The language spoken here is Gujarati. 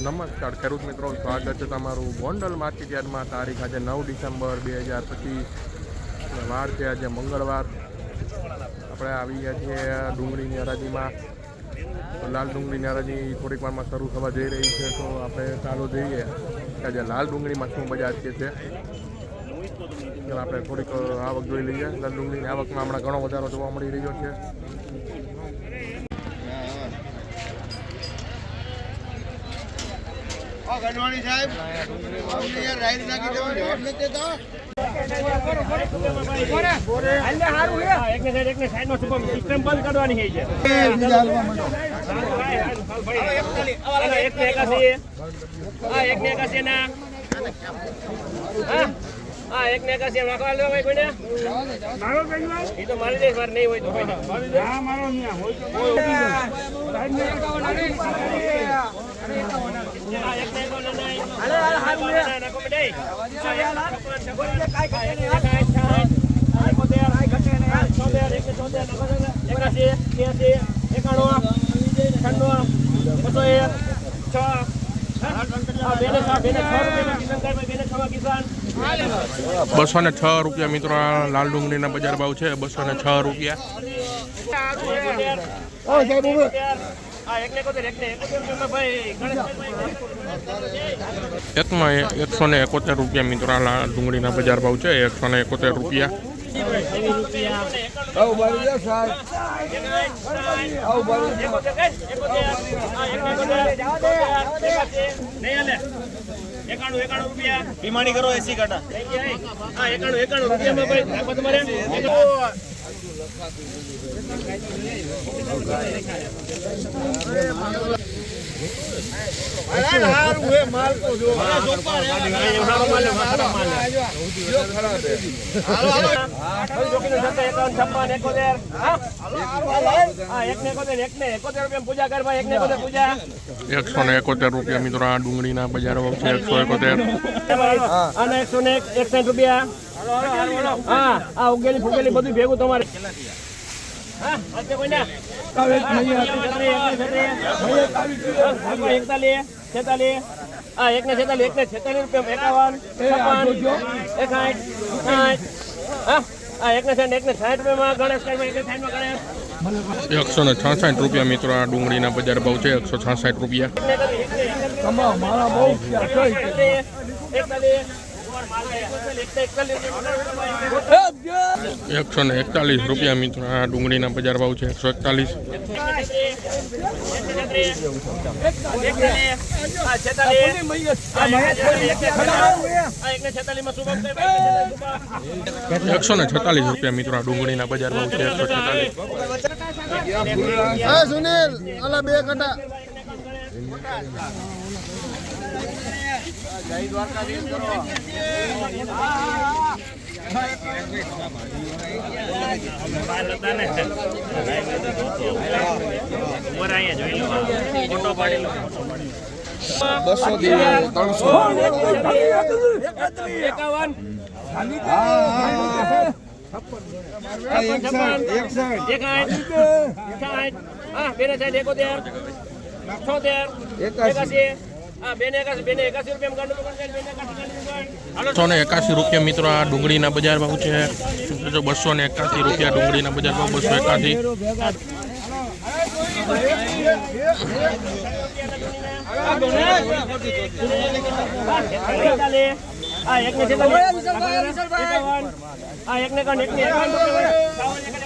નમસ્કાર, ખેડૂત મિત્રો, સ્વાગત છે તમારું ગોંડલ માર્કેટ યાર્ડમાં. તારીખ આજે નવ ડિસેમ્બર બે હજાર પચીસ. વાર છે આજે મંગળવાર. આપણે આવી ગયા છીએ ડુંગળીની હરાજીમાં. લાલ ડુંગળીની હરાજી થોડીક વારમાં શરૂ થવા જઈ રહી છે, તો આપણે ચાલો જોઈએ આજે લાલ ડુંગળીમાં શું મજા છે તે. આપણે થોડીક આવક જોઈ લઈએ. લાલ ડુંગળીની આવકમાં હમણાં ઘણો વધારો જોવા મળી રહ્યો છે. ગઢવાણી સાહેબ. રાઈડ નાખી દેવા જવાબ નથી દેતા આ એકને એકાસી ના હા હા એકને એકાસી નાખવા લો ભાઈ કોઈને. એ તો મારી દઈશ મારે નહીં હોય તો હા. એકાસી, એકાણું, છન્નું, બસો એક, છ. બેને છ, બેને છ બસો ને છ રૂપિયા મિત્રો લાલ ડુંગળીના બજાર ભાવ છે, બસો ને છ રૂપિયા. એકમાં એકસો ને એકોતેર રૂપિયા મિત્રો લાલ ડુંગળીના બજાર ભાવ છે, એકસો ને એકોતેર રૂપિયા. એકાણું એકાણું રૂપિયા. ભીમાણી કરો એસી એકસો ને એકોતેર રૂપિયા મિત્રો આ ડુંગળીના બજાર ભાવ એકસો એકોતેર અને એકસો ને એકસાઠ રૂપિયા. હા આ ઉગેલી ફુગેલી બધું ભેગું તમારે. એકતાલીસ છેતાલીસ હા છેતાલીસ એકને છેતાલીસ રૂપિયા એકાવન છપ્પન એકાઠ સાઠ. હા હા એકને સાઠ રૂપિયામાં ગણેશ સાઠમાં ગણેશ. એકસો ને છાસઠ રૂપિયા મિત્રો આ ડુંગળીના બજાર ભાવ છે એકસો છાસઠ રૂપિયા. એકસો ને એકતાલીસ રૂપિયા મિત્રો આ ડુંગળીના બજાર ભાવ છે એકસો એકતાલીસ. એકસો ને છેતાલીસ રૂપિયા મિત્રો આ ડુંગળીના બજાર ભાવ છે એકસો છેતાલીસ. સુનિલ અલા બે કટા બસો ત્રણસો. એકાવન. એકોતેર હા. બેને એકાસી બેને બસો ને એકાસી રૂપિયા મિત્રો આ ડુંગળીના બજાર ભાવ છે. જો બસો ને એકાસી રૂપિયા ડુંગળીના બજાર ભાવ બસો એકાસી હા એકને એકને